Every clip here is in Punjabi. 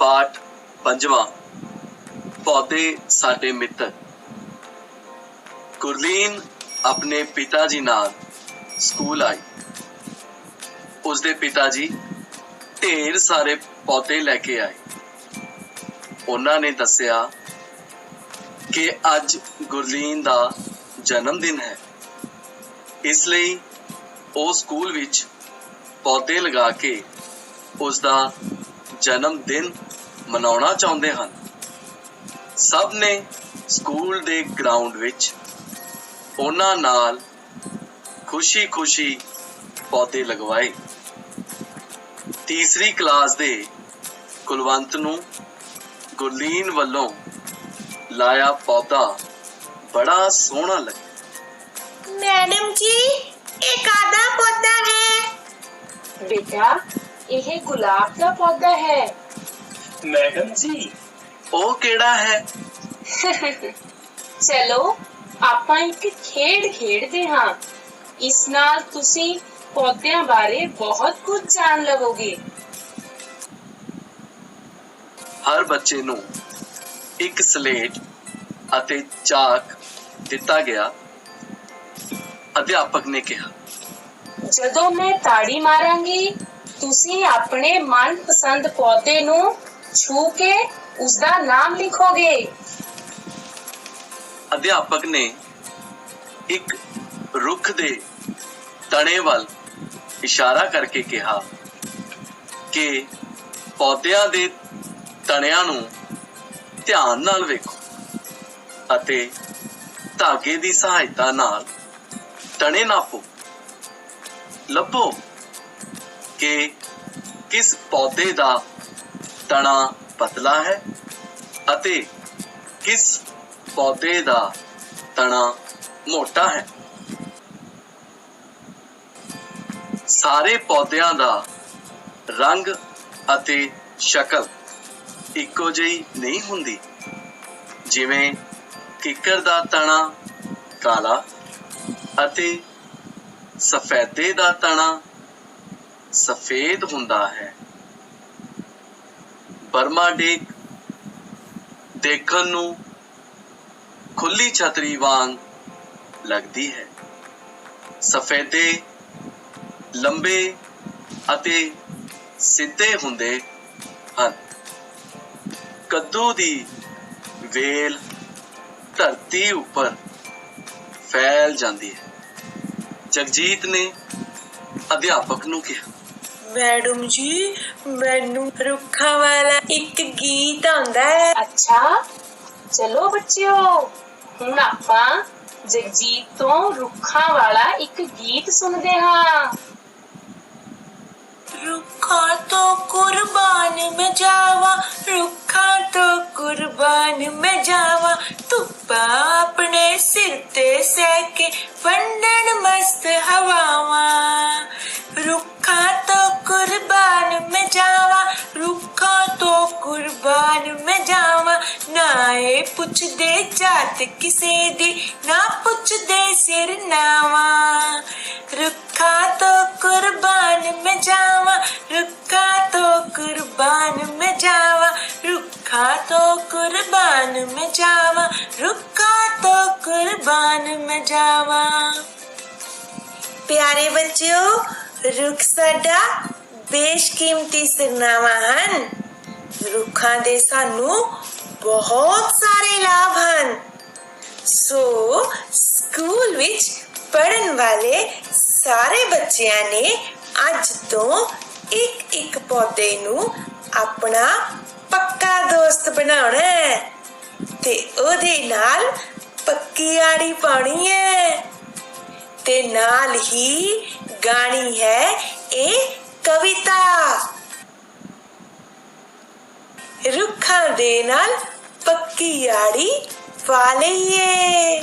ਪਾਠ ਪੰਜਵਾਂ। ਪੌਦੇ ਸਾਡੇ ਮਿੱਤਰ। ਗੁਰਲੀਨ ਆਪਣੇ ਪਿਤਾ ਜੀ ਨਾਲ ਸਕੂਲ ਆਈ। ਉਸਦੇ ਪਿਤਾ ਜੀ ਢੇਰ ਸਾਰੇ ਪੌਦੇ ਲੈ ਕੇ ਆਏ। ਉਹਨਾਂ ਨੇ ਦੱਸਿਆ ਕਿ ਅੱਜ ਗੁਰਲੀਨ ਦਾ ਜਨਮ ਦਿਨ ਹੈ। ਇਸ ਲਈ ਉਹ ਸਕੂਲ ਵਿੱਚ ਪੌਦੇ ਲਗਾ ਕੇ ਉਸ ਦਾ ਜਨਮ ਦਿਨ ਮਨਾਉਣਾ ਚਾਹੁੰਦੇ ਹਨ। ਸਭ ਨੇ ਸਕੂਲ ਦੇ ਗਰਾਊਂਡ ਵਿੱਚ ਉਹਨਾਂ ਨਾਲ ਖੁਸ਼ੀ-ਖੁਸ਼ੀ ਪੌਦੇ ਲਗਵਾਏ। ਤੀਸਰੀ ਕਲਾਸ ਦੇ ਕੁਲਵੰਤ ਨੂੰ ਗੁਰਲੀਨ ਵੱਲੋਂ ਲਾਇਆ ਪੌਦਾ ਬੜਾ ਸੋਹਣਾ ਲੱਗਾ। ਮੈਡਮ ਜੀ ਇਹ ਕਾਦਾ ਪੌਦਾ ਹੈ। ਬੇਟਾ ਇਹ ਗੁਲਾਬ ਦਾ ਪੌਦਾ ਹੈ ਮੈਡਮ ਜੀ ਉਹ ਕਿਹੜਾ ਹੈ ਚਲੋ ਆਪਾਂ ਇੱਕ ਖੇਡ ਖੇਡਦੇ ਹਾਂ ਇਸ ਨਾਲ ਤੁਸੀਂ ਪੌਦਿਆਂ ਬਾਰੇ ਬਹੁਤ ਕੁਝ ਜਾਣ ਲਵੋਗੇ ਹਰ ਬੱਚੇ ਨੂੰ ਇੱਕ ਸਲੇਟ ਅਤੇ ਚਾਕ ਦਿੱਤਾ ਗਿਆ ਅਧਿਆਪਕ ਨੇ ਕਿਹਾ ਜਦੋਂ ਮੈਂ ਤਾੜੀ ਮਾਰਾਂਗੀ ਤੁਸੀਂ ਆਪਣੇ ਮਨਪਸੰਦ ਪੌਦੇ ਨੂੰ ਛੂ ਕੇ ਉਸ ਦਾ ਨਾਮ ਲਿਖੋਗੇ। ਅਧਿਆਪਕ ਨੇ ਇੱਕ ਰੁੱਖ ਦੇ ਤਣੇ ਵੱਲ ਇਸ਼ਾਰਾ ਕਰਕੇ ਕਿਹਾ ਕਿ ਪੌਦਿਆਂ ਦੇ ਤਣਿਆਂ ਨੂੰ ਧਿਆਨ ਨਾਲ ਵੇਖੋ ਅਤੇ ਧਾਗੇ ਦੀ ਸਹਾਇਤਾ ਨਾਲ ਤਣੇ ਨਾਪੋ। ਲੱਭੋ। ਕਿ ਕਿਸ ਪੌਦੇ ਦਾ ਤਣਾ ਪਤਲਾ ਹੈ ਅਤੇ ਕਿਸ ਪੌਦੇ ਦਾ ਤਣਾ ਮੋਟਾ ਹੈ। ਸਾਰੇ ਪੌਦਿਆਂ ਦਾ ਰੰਗ ਅਤੇ ਸ਼ਕਲ ਇੱਕੋ ਜਿਹੀ ਨਹੀਂ ਹੁੰਦੀ। ਜਿਵੇਂ ਕਿੱਕਰ ਦਾ ਤਣਾ ਕਾਲਾ ਅਤੇ ਸਫੈਦੇ ਦਾ ਤਣਾ ਸਫੇਦ ਹੁੰਦਾ ਹੈ। ਬਰਮਾ ਡੇਕ ਦੇਖਣ ਨੂੰ ਖੁੱਲੀ ਛਤਰੀ ਵਾਂਗ ਲੱਗਦੀ ਹੈ। ਸਫੈਦੇ ਲੰਬੇ ਅਤੇ ਸਿੱਧੇ ਹੁੰਦੇ ਹਨ। ਕੱਦੂ ਦੀ ਵੇਲ ਧਰਤੀ ਉੱਪਰ ਫੈਲ ਜਾਂਦੀ ਹੈ। ਜਗਜੀਤ ਨੇ ਅਧਿਆਪਕ ਨੂੰ ਕਿਹਾ ਮੈਡਮ ਜੀ ਮੈਨੂੰ ਰੁੱਖਾਂ ਵਾਲਾ ਇੱਕ ਗੀਤ ਆਉਂਦਾ ਹੈ। ਅੱਛਾ ਚਲੋ ਬੱਚਿਓ ਹੁਣ ਆਪਾਂ ਜਗਜੀਤ ਤੋਂ ਰੁੱਖਾਂ ਵਾਲਾ ਇੱਕ ਗੀਤ ਸੁਣਦੇ ਹਾਂ। ਰੁੱਖਾਂ ਤੋਂ ਕੁਰਬਾਨ ਮੈਂ ਜਾਵਾ ਰੁੱਖਾਂ ਤੋਂ ਕੁਰਬਾਨ ਮੈਂ ਜਾਵਾ। ਧੁੱਪਾ ਆਪਣੇ ਸਿਰ ਤੇ ਸਹਿ ਕੇ ਵੰਡਣ ਮਸਤ ਹਵਾਵਾਂ। ਰੁੱਖ ਅੱਖਾਂ ਤੋਂ ਕੁਰਬਾਨ ਮੈਂ ਜਾਵਾਂ ਰੁੱਖਾਂ ਤੋਂ ਕੁਰਬਾਨ ਮੈਂ ਜਾਵਾਂ ਨਾ ਇਹ ਪੁੱਛਦੇ ਜਾਤ ਕਿਸੇ ਦੀ ਨਾ ਪੁੱਛਦੇ ਸਿਰ ਨਾਵਾਂ ਰੁੱਖਾਂ ਤੋਂ ਕੁਰਬਾਨ ਮੈਂ ਜਾਵਾਂ ਰੁੱਖਾਂ ਤੋਂ ਕੁਰਬਾਨ ਮੈਂ ਜਾਵਾਂ ਰੁੱਖਾਂ ਤੋਂ ਕੁਰਬਾਨ ਮੈਂ ਜਾਵਾਂ ਰੁੱਖਾਂ ਤੋਂ ਕੁਰਬਾਨ ਮੈਂ ਜਾਵਾਂ ਪਿਆਰੇ ਬੱਚਿਓ ਰੁੱਖ ਬੇਸ਼ਕੀਮਤੀ ਸਰਨਾਮਾ ਹਨ। ਰੁੱਖਾਂ ਦੇ ਸਾਨੂੰ ਬਹੁਤ ਸਾਰੇ ਲਾਭ ਹਨ। ਸੋ ਸਕੂਲ ਵਿੱਚ ਪੜਨ ਵਾਲੇ ਸਾਰੇ ਬੱਚਿਆਂ ਨੇ ਅੱਜ ਤੋਂ ਇੱਕ ਇੱਕ ਪੌਦੇ ਨੂੰ ਆਪਣਾ ਪੱਕਾ ਦੋਸਤ ਬਣਾਉਣਾ ਹੈ। ਤੇ ਉਹਦੇ ਨਾਲ ਪੱਕੀ ਆੜੀ ਪਾਉਣੀ ਹੈ। ਤੇ ਨਾਲ ਹੀ ਗਾਣੀ ਹੈ ਇਹ ਕਵਿਤਾ। ਰੁੱਖਾਂ ਦੇ ਨਾਲ ਪੱਕੀ ਆੜੀ ਪਾ ਲਈਏ।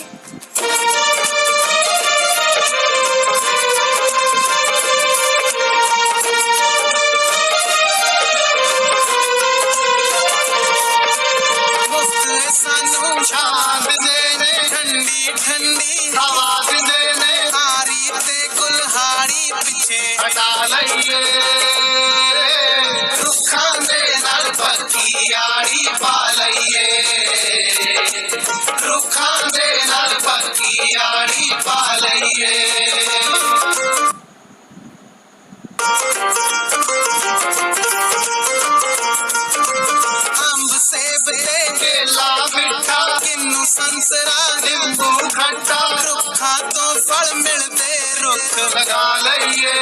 ਨਿੰਬੂ ਖੱਟਾ ਰੁੱਖਾਂ ਤੋਂ ਫਲ ਮਿਲਦੇ ਰੁੱਖ ਲਗਾ ਲਈਏ।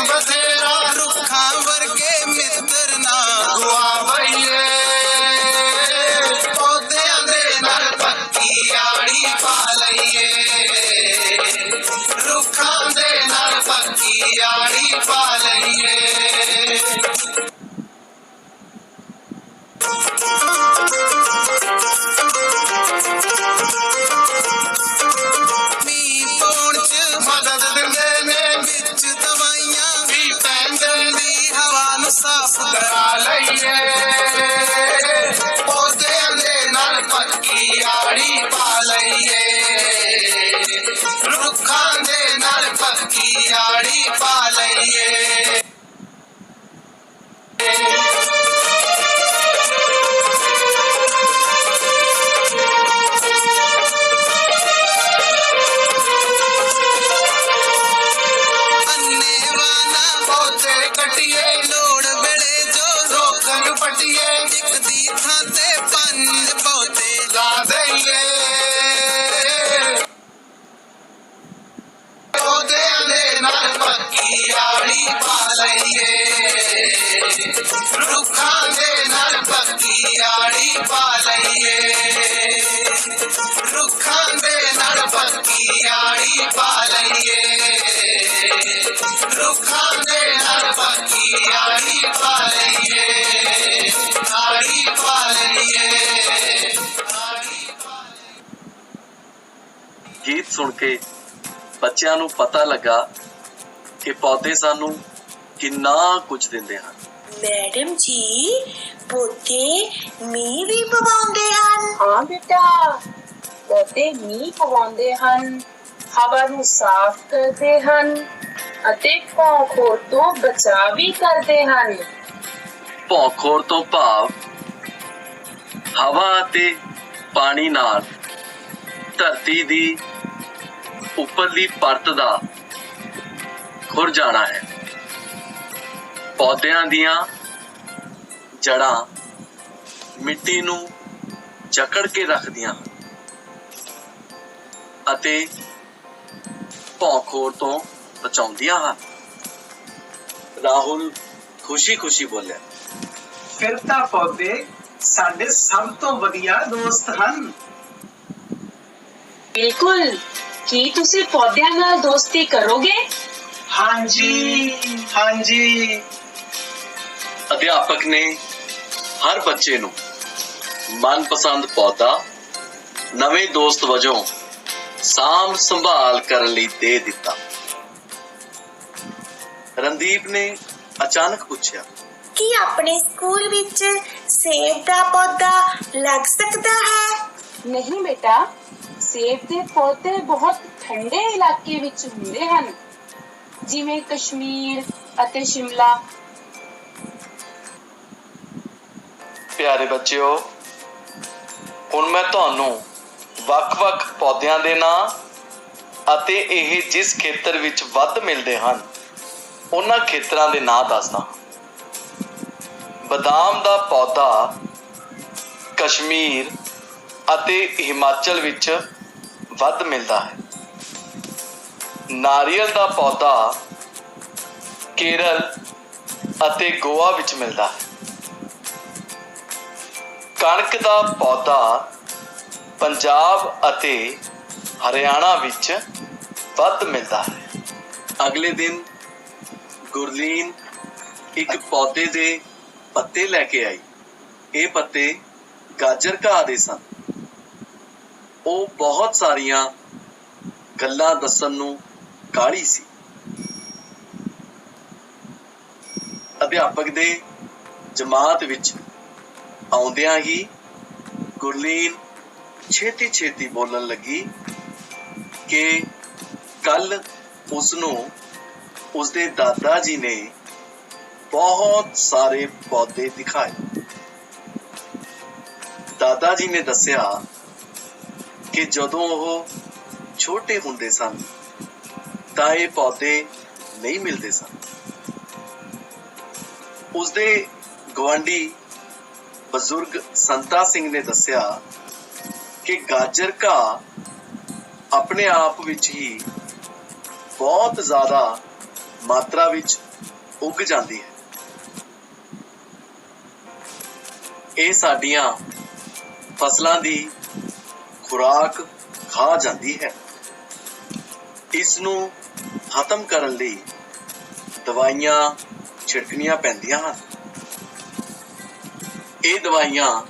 number ਨਾਲ ਪੱਕੀ ਆੜੀ ਪਾ ਆੜੀ ਪਾ ਲਈਏ ਰੁੱਖਾਂ ਦੇ ਨਾਲ ਪੱਕੀ ਆੜੀ ਪਾ ਲਈਏ ਰੁੱਖਾਂ ਦੇ ਨਾਲ ਪੱਕੀ ਆੜੀ ਪਾ ਲਈਏ ਆੜੀ ਪਾ ਲਈਏ ਗੀਤ ਸੁਣ ਕੇ ਬੱਚਿਆਂ ਨੂੰ ਪਤਾ ਲੱਗਾ ਕਿ ਪੌਦੇ ਸਾਨੂੰ ਕਿੰਨਾ ਕੁਝ ਦਿੰਦੇ ਹਨ ਮੈਡਮ ਜੀ ਪੌਦੇ ਮੀਂਹ ਵੀ ਪਵਾਉਂਦੇ ਹਨ। ਹਾਂ ਬੇਟਾ ਪੌਦੇ ਮੀਂਹ ਪਵਾਉਂਦੇ ਹਨ ਹਵਾ ਨੂੰ ਸਾਫ਼ ਕਰਦੇ ਹਨ ਅਤੇ ਖੋਖੋਰ ਤੋਂ ਬਚਾਅ ਵੀ ਕਰਦੇ ਹਨ। ਭੌਖੋਰ ਤੋਂ ਭਾਵ ਹਵਾ ਅਤੇ ਪਾਣੀ ਨਾਲ ਧਰਤੀ ਦੀ ਉੱਪਰਲੀ ਪਰਤ ਦਾ ਖੁਰ ਜਾਣਾ ਹੈ। ਪੌਦਿਆਂ ਦੀਆਂ ਜੜਾਂ ਮਿੱਟੀ ਨੂੰ ਜਕੜ ਕੇ ਰੱਖਦੀਆਂ ਹਨ ਅਤੇ ਭੌਖੋਰ ਤੋਂ ਬਚਾਉਂਦੀਆਂ ਹਨ। ਰਾਹੁਲ ਖੁਸ਼ੀ-ਖੁਸ਼ੀ ਬੋਲਿਆ ਫਿਰ ਤਾਂ ਪੌਦੇ ਸਾਡੇ ਸਭ ਤੋਂ ਵਧੀਆ ਦੋਸਤ ਹਨ। ਬਿਲਕੁਲ। ਕੀ ਤੁਸੀਂ ਪੌਦਿਆਂ ਨਾਲ ਦੋਸਤੀ ਕਰੋਗੇ? ਹਾਂਜੀ ਹਾਂਜੀ। ਅਧਿਆਪਕ ਨੇ ਹਰ ਬੱਚੇ ਨੂੰ ਮਨਪਸੰਦ ਪੌਦਾ ਨਵੇਂ ਦੋਸਤ ਵਜੋਂ ਸਾਂਭ ਸੰਭਾਲ ਕਰਨ ਲਈ ਦੇ ਦਿੱਤਾ। ਰਣਦੀਪ ਨੇ ਅਚਾਨਕ ਪੁੱਛਿਆ ਕੀ ਆਪਣੇ ਸਕੂਲ ਵਿੱਚ ਸੇਬ ਦਾ ਪੌਦਾ ਲੱਗ ਸਕਦਾ ਹੈ? ਨਹੀਂ ਬੇਟਾ ਸੇਬ ਦੇ ਪੌਦੇ ਬਹੁਤ ਠੰਡੇ ਇਲਾਕੇ ਵਿੱਚ ਹੁੰਦੇ ਹਨ। ਜਿਵੇਂ ਕਸ਼ਮੀਰ ਅਤੇ ਸ਼ਿਮਲਾ ਪਿਆਰੇ ਬੱਚਿਓ, ਹੁਣ ਮੈਂ ਤੁਹਾਨੂੰ ਵੱਖ-ਵੱਖ ਪੌਦਿਆਂ ਦੇ ਨਾਂ ਅਤੇ ਇਹ ਜਿਸ ਖੇਤਰ ਵਿੱਚ ਵੱਧ ਮਿਲਦੇ ਹਨ, ਉਹਨਾਂ ਖੇਤਰਾਂ ਦੇ ਨਾਂ ਦੱਸਦਾ ਬਦਾਮ ਦਾ ਪੌਦਾ ਕਸ਼ਮੀਰ ਅਤੇ ਹਿਮਾਚਲ ਵਿੱਚ ਵੱਧ ਮਿਲਦਾ ਹੈ। ਨਾਰੀਅਲ ਦਾ ਪੌਦਾ ਕੇਰਲ ਅਤੇ ਗੋਆ ਵਿੱਚ ਮਿਲਦਾ ਹੈ। ਕਣਕ ਦਾ ਪੌਦਾ ਪੰਜਾਬ ਅਤੇ ਹਰਿਆਣਾ ਵਿੱਚ ਵੱਧ ਮਿਲਦਾ ਹੈ। ਅਗਲੇ ਦਿਨ ਗੁਰਲੀਨ ਇੱਕ ਪੌਦੇ ਦੇ ਪੱਤੇ ਲੈ ਕੇ ਆਈ। ਇਹ ਪੱਤੇ ਗਾਜਰ ਘਾਹ ਦੇ ਸਨ। ਉਹ ਬਹੁਤ ਸਾਰੀਆਂ ਗੱਲਾਂ ਦੱਸਣ ਨੂੰ ਕਾਹਲੀ ਸੀ। ਅਧਿਆਪਕ ਦੇ ਜਮਾਤ ਵਿੱਚ ਆਉਂਦਿਆਂ ਹੀ ਗੁਰਲੀਨ ਛੇਤੀ ਛੇਤੀ ਬੋਲਣ ਲੱਗੀ ਕਿ ਕੱਲ ਉਸ ਨੂੰ ਉਸਦੇ ਦਾਦਾ ਜੀ ਨੇ ਬਹੁਤ ਸਾਰੇ ਪੌਦੇ ਦਿਖਾਏ। ਦਾਦਾ ਜੀ ਨੇ ਦੱਸਿਆ ਕਿ ਜਦੋਂ ਉਹ ਛੋਟੇ ਹੁੰਦੇ ਸਨ, ਤਾਂ ਇਹ ਪੌਦੇ ਨਹੀਂ ਮਿਲਦੇ ਸਨ। ਉਸਦੇ ਗਵਾਂਢੀ ਬਜ਼ੁਰਗ ਸੰਤਾ ਸਿੰਘ ਨੇ ਦੱਸਿਆ ਕਿ ਗਾਜਰ ਘਾਹ ਆਪਣੇ ਆਪ ਵਿੱਚ ਹੀ ਬਹੁਤ ਜ਼ਿਆਦਾ ਮਾਤਰਾ ਵਿੱਚ ਉੱਗ ਜਾਂਦੀ ਹੈ। ਇਹ ਸਾਡੀਆਂ ਫਸਲਾਂ ਦੀ ਖੁਰਾਕ ਖਾ ਜਾਂਦੀ ਹੈ। ਇਸ ਨੂੰ ਖਤਮ ਕਰਨ ਲਈ ਦਵਾਈਆਂ ਛਿੜਕਣੀਆਂ ਪੈਂਦੀਆਂ ਹਨ। ਇਹ ਦਵਾਈਆਂ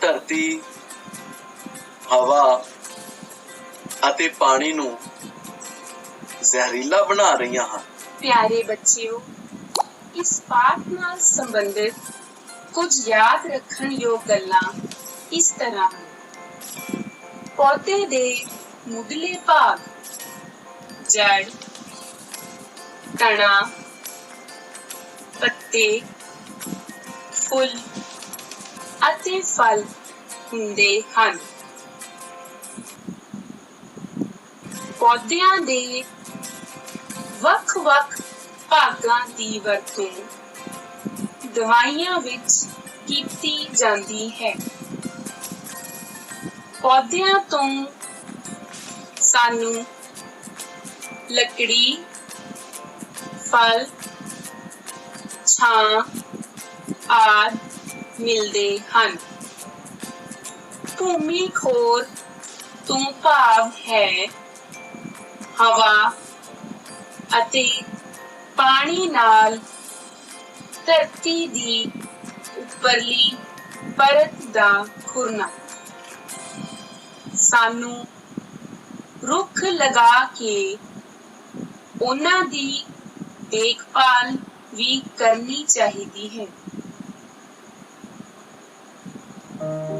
ਧਰਤੀ, ਹਵਾ ਅਤੇ ਪਾਣੀ ਨੂੰ ਜ਼ਹਿਰੀਲਾ ਬਣਾ ਰਹੀਆਂ ਹਨ। ਪਿਆਰੇ ਬੱਚਿਓ, ਇਸ ਪਾਠ ਨਾਲ ਸੰਬੰਧਿਤ ਕੁਝ ਯਾਦ ਰੱਖਣ ਯੋਗ ਗੱਲਾਂ ਇਸ ਤਰ੍ਹਾਂ ਹਨ। ਪੌਦੇ ਦੇ ਮੁੱਢਲੇ ਭਾਗ ਜੜ ਤਣਾ ਪੱਤੇ ਫੁੱਲ ਅਤੇ ਫਲ ਹੁੰਦੇ ਹਨ। ਪੌਦਿਆਂ ਦੇ ਵੱਖ-ਵੱਖ ਭਾਗਾਂ ਦੀ ਵਰਤੋਂ ਦਵਾਈਆਂ ਵਿੱਚ ਕੀਤੀ ਜਾਂਦੀ ਹੈ। ਪੌਦਿਆਂ ਤੋਂ ਸਾਨੂੰ ਲੱਕੜੀ, ਫਲ, ਛਾਂ ਆਦਿ ਮਿਲਦੇ ਹਨ। ਭੂਮੀ ਖੋਰ, ਤੋਂ ਭਾਵ ਹੈ, ਹਵਾ ਅਤੇ ਪਾਣੀ ਨਾਲ ਧਰਤੀ ਦੀ ਉੱਪਰਲੀ ਪਰਤ ਦਾ ਖੁਰਨਾ। ਸਾਨੂੰ ਰੁੱਖ ਲਗਾ ਕੇ ਉਹਨਾਂ ਦੀ ਦੇਖਭਾਲ ਵੀ ਕਰਨੀ ਚਾਹੀਦੀ ਹੈ। Bye.